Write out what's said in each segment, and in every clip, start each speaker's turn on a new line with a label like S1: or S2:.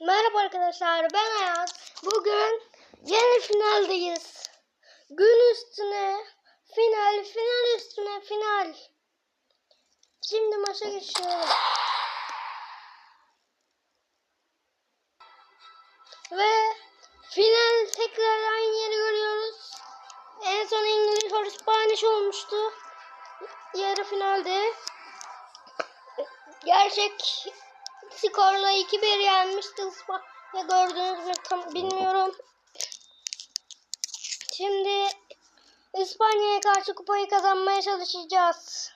S1: Merhaba arkadaşlar ben Ayaz. Bugün yeni finaldeyiz. Gün üstüne final, final üstüne final. Şimdi maça geçiyorum. Ve final tekrar aynı yeri görüyoruz. En son İngiliz or Spanish olmuştu. Yarı finalde. Gerçek skorla 2-1 yenmişti İspanya. Gördünüz mü tam bilmiyorum. Şimdi İspanya'ya karşı kupayı kazanmaya çalışacağız.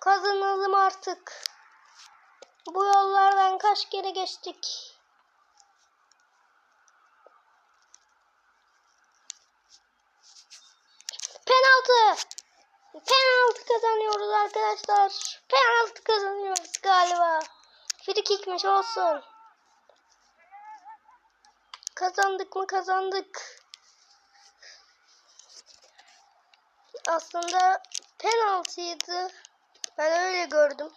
S1: Kazanalım artık. Bu yollardan kaç kere geçtik. Penaltı. Penaltı kazanıyoruz arkadaşlar. Penaltı kazanıyoruz galiba. Free kickmiş olsun. Kazandık mı kazandık. Aslında penaltıydı. Ben öyle gördüm.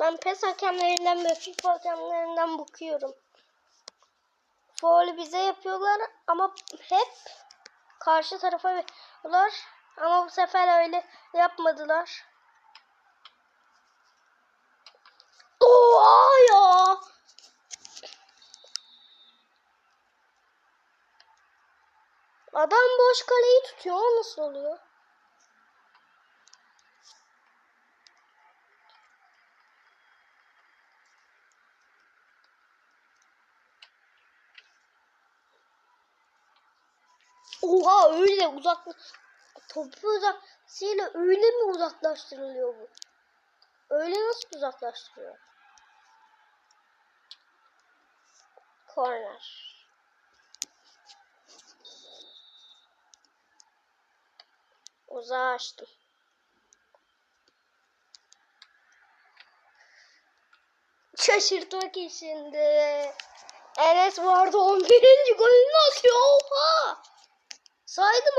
S1: Ben PES hakemlerinden ve FIFA hakemlerinden bakıyorum. Foul bize yapıyorlar ama hep karşı tarafa yapıyorlar. Ama bu sefer öyle yapmadılar. Oha ya! Adam boş kaleyi tutuyor. Nasıl oluyor? Oha öyle uzak topu uzaklaştırıyla öyle mi uzaklaştırılıyor bu? Öyle nasıl uzaklaştırıyor? Corner. Uzağa açtım. Şaşırtmak için de. Enes vardı 11. golünü atıyor. Saydım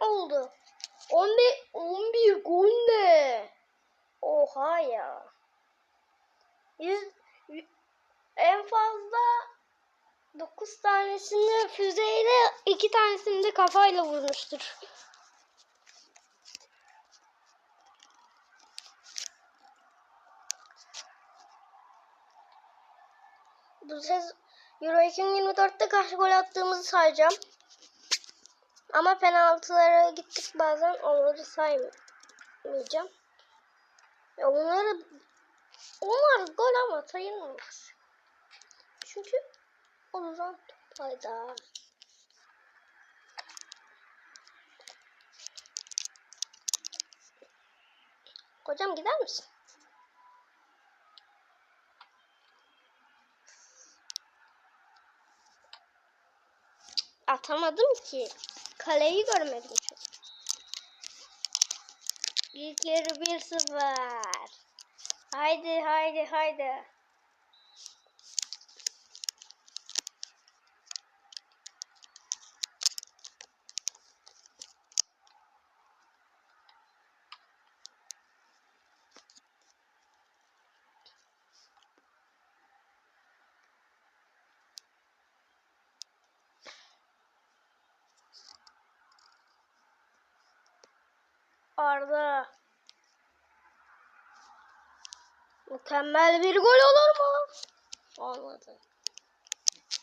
S1: 11 oldu. 11 11 gol ne? Oha ya. Yüz, y- en fazla 9 tanesini füzeyle 2 tanesini de kafayla vurmuştur. Bu sez Euro 2024'te kaç gol attığımızı sayacağım. Ama penaltılara gittik bazen onları saymayacağım. Ya onları onlar gol ama sayılmaz. Çünkü ondan fayda. Hocam gider misin? Atamadım ki. Kaleyi görmedim çünkü. İlk yarı 1-0. Haydi haydi haydi. Arda. Mükemmel bir gol olur mu? Olmadı.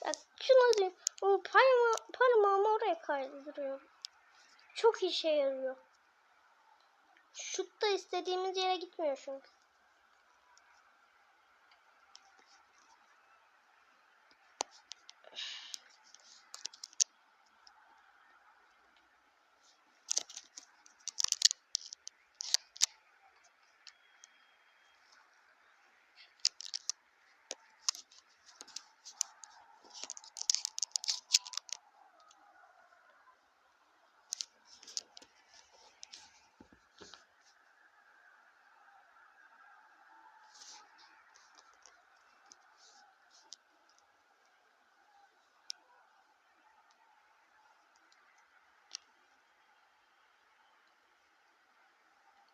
S1: Bak şunu diyeyim. O parma, parmağımı oraya kaydırıyorum. Çok işe yarıyor. Şut da istediğimiz yere gitmiyor çünkü.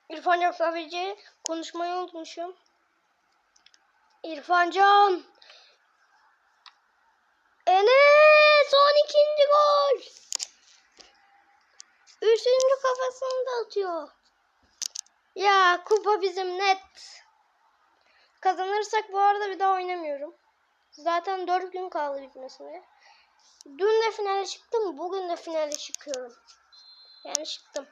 S1: İrfancan sadece konuşmayı unutmuşum. İrfancan. Enes son ikinci gol. Üçüncü kafasını da atıyor. Ya kupa bizim net. Kazanırsak bu arada bir daha oynamıyorum. Zaten 4 gün kaldı bitmesine. Dün de finale çıktım. Bugün de finale çıkıyorum. Yani çıktım.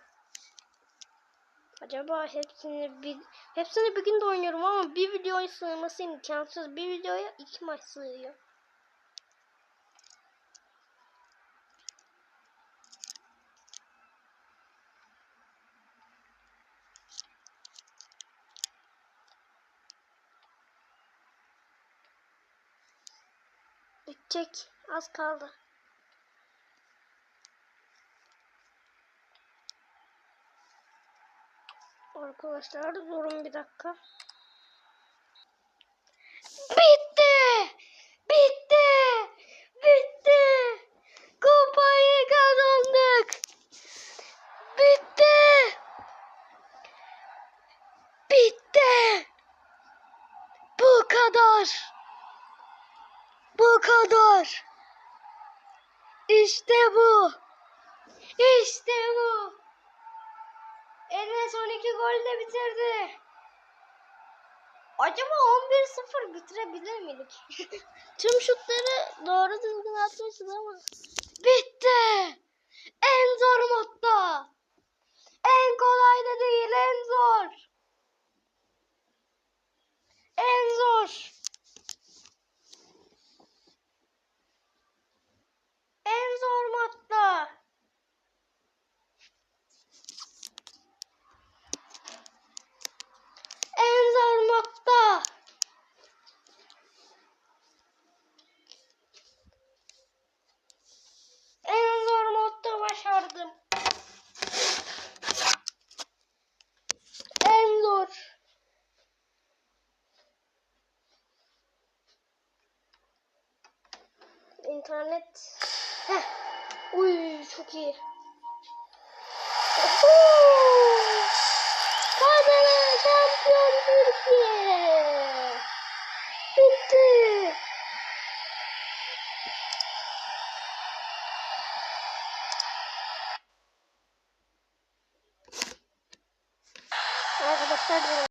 S1: Acaba hepsini bir hepsini bir günde oynuyorum ama bir videoya sığması imkansız. Bir videoya iki maç sığıyor. Bitecek. Az kaldı. Arkadaşlar durun bir dakika. Bitti! Bitti! Bitti! Kupayı kazandık! Bitti! Bitti! Bu kadar! Bu kadar! İşte bu! İşte bu! Enes 12 golle bitirdi. Acaba 11-0 bitirebilir miydik? Tüm şutları doğru düzgün atmışız ama. Bitti. En zor modda. En kolay da değil, en zor. En zor. En zor modda. En zor modda. En zor modda başardım. En zor. İnternet. Heh. Uy çok iyi.